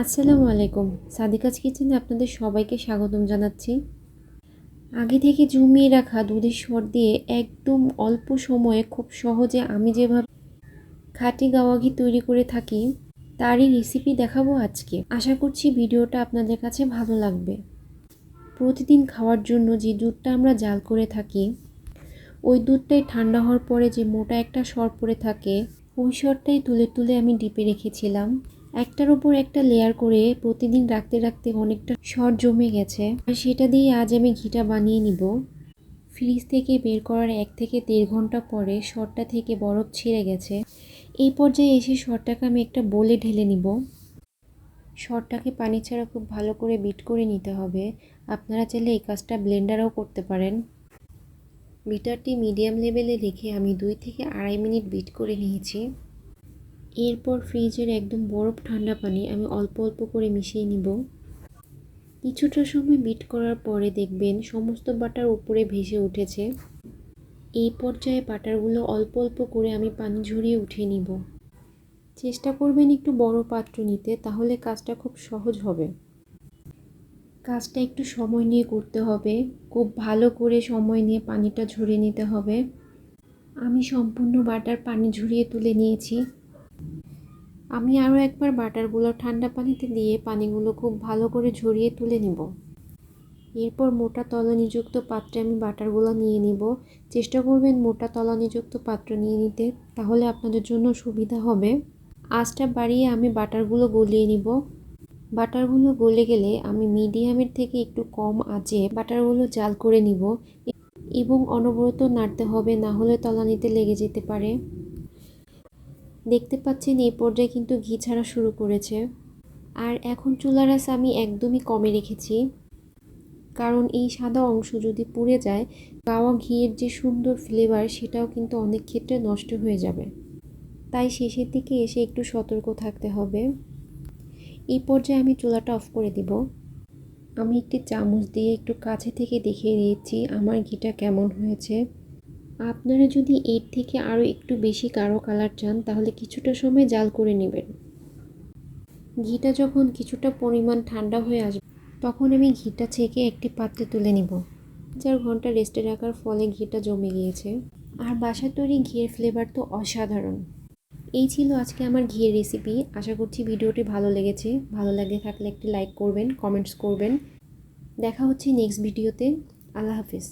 আসসালামু আলাইকুম। সাদিকাজ কিচেনে আপনাদের সবাইকে স্বাগতম জানাচ্ছি। আগে থেকে জমিয়ে রাখা দুধের সর দিয়ে একদম অল্প সময়ে খুব সহজে আমি যেভাবে খাটি গাওয়া ঘি তৈরি করে থাকি, তারই রেসিপি দেখাবো আজকে। আশা করছি ভিডিওটা আপনাদের কাছে ভালো লাগবে। প্রতিদিন খাওয়ার জন্য যে দুধটা আমরা জাল করে থাকি, ওই দুধটাই ঠান্ডা হওয়ার পরে যে মোটা একটা সর পড়ে থাকে, ওই সরটাই তুলে তুলে আমি ডিপে রেখেছিলাম। একটার ওপর একটা লেয়ার করে প্রতিদিন রাখতে রাখতে অনেকটা সর জমে গেছে। আর সেটা দিয়ে আজ আমি ঘিটা বানিয়ে নিব। ফ্রিজ থেকে বের করার এক থেকে দেড় ঘণ্টা পরে সরটা থেকে বরফ ছিঁড়ে গেছে। এই পর্যায়ে এসে সরটাকে আমি একটা বলে ঢেলে নিব। সরটাকে পানি ছাড়া খুব ভালো করে বিট করে নিতে হবে। আপনারা চাইলে এই কাজটা ব্লেন্ডারও করতে পারেন। বিটারটি মিডিয়াম লেভেলে রেখে আমি দুই থেকে আড়াই মিনিট বিট করে নিয়েছি। এরপর ফ্রিজের একদম বরফ ঠান্ডা পানি আমি অল্প অল্প করে মিশিয়ে নিব। কিছুটা সময় বিট করার পরে দেখবেন সমস্ত বাটার উপরে ভেসে উঠেছে। এই পর্যায়ে বাটারগুলো অল্প অল্প করে আমি পানি ঝরিয়ে উঠিয়ে নিব। চেষ্টা করবেন একটু বড় পাত্র নিতে, তাহলে কাজটা খুব সহজ হবে। কাজটা একটু সময় নিয়ে করতে হবে। খুব ভালো করে সময় নিয়ে পানিটা ঝরিয়ে নিতে হবে। আমি সম্পূর্ণ বাটার পানি ঝরিয়ে তুলে নিয়েছি। আমি আরও একবার বাটারগুলো ঠান্ডা পানিতে দিয়ে পানিগুলো খুব ভালো করে ঝরিয়ে তুলে নিব। এরপর মোটা তলানিযুক্ত পাত্রে আমি বাটারগুলো নিয়ে নিব। চেষ্টা করবেন মোটা তলানিযুক্ত পাত্র নিয়ে নিতে, তাহলে আপনাদের জন্য সুবিধা হবে। আঁচটা বাড়িয়ে আমি বাটারগুলো গলিয়ে নিব। বাটারগুলো গলে গেলে আমি মিডিয়ামের থেকে একটু কম আঁচে বাটারগুলো জাল করে নিব। এবং অনবরত নাড়তে হবে, না হলে তলানিতে লেগে যেতে পারে। দেখতে পাচ্ছেন এই পর্যায়ে কিন্তু ঘি ছাড়া শুরু করেছে। আর এখন চুলার আঁচ আমি একদমই কমে রেখেছি। কারণ এই সাদা অংশ যদি পুড়ে যায়, গাওয়া ঘিয়ের যে সুন্দর ফ্লেভার সেটাও কিন্তু অনেক ক্ষেত্রে নষ্ট হয়ে যাবে। তাই শেষের দিকে এসে একটু সতর্ক থাকতে হবে। এই পর্যায়ে আমি চুলাটা অফ করে দিব। আমি একটি চামচ দিয়ে একটু কাছে থেকে দেখিয়ে দিয়েছি আমার ঘিটা কেমন হয়েছে। আপনারা যদি এর থেকে আরও একটু বেশি কারও কালার চান, তাহলে কিছুটা সময় জাল করে নেবেন। ঘিটা যখন কিছুটা পরিমাণ ঠান্ডা হয়ে আসবে, তখন আমি ঘিটা ছেঁকে একটি পাত্রে তুলে নিব চার ঘণ্টা রেস্টে রাখার ফলে ঘিটা জমে গিয়েছে। আর বাসার তৈরি ঘিয়ের ফ্লেভার তো অসাধারণ। এই ছিল আজকে আমার ঘিয়ের রেসিপি আশা করছি ভিডিওটি ভালো লেগেছে। ভালো লাগে থাকলে একটি লাইক করবেন কমেন্টস করবেন। দেখা হচ্ছে নেক্সট ভিডিওতে আল্লাহ হাফিজ।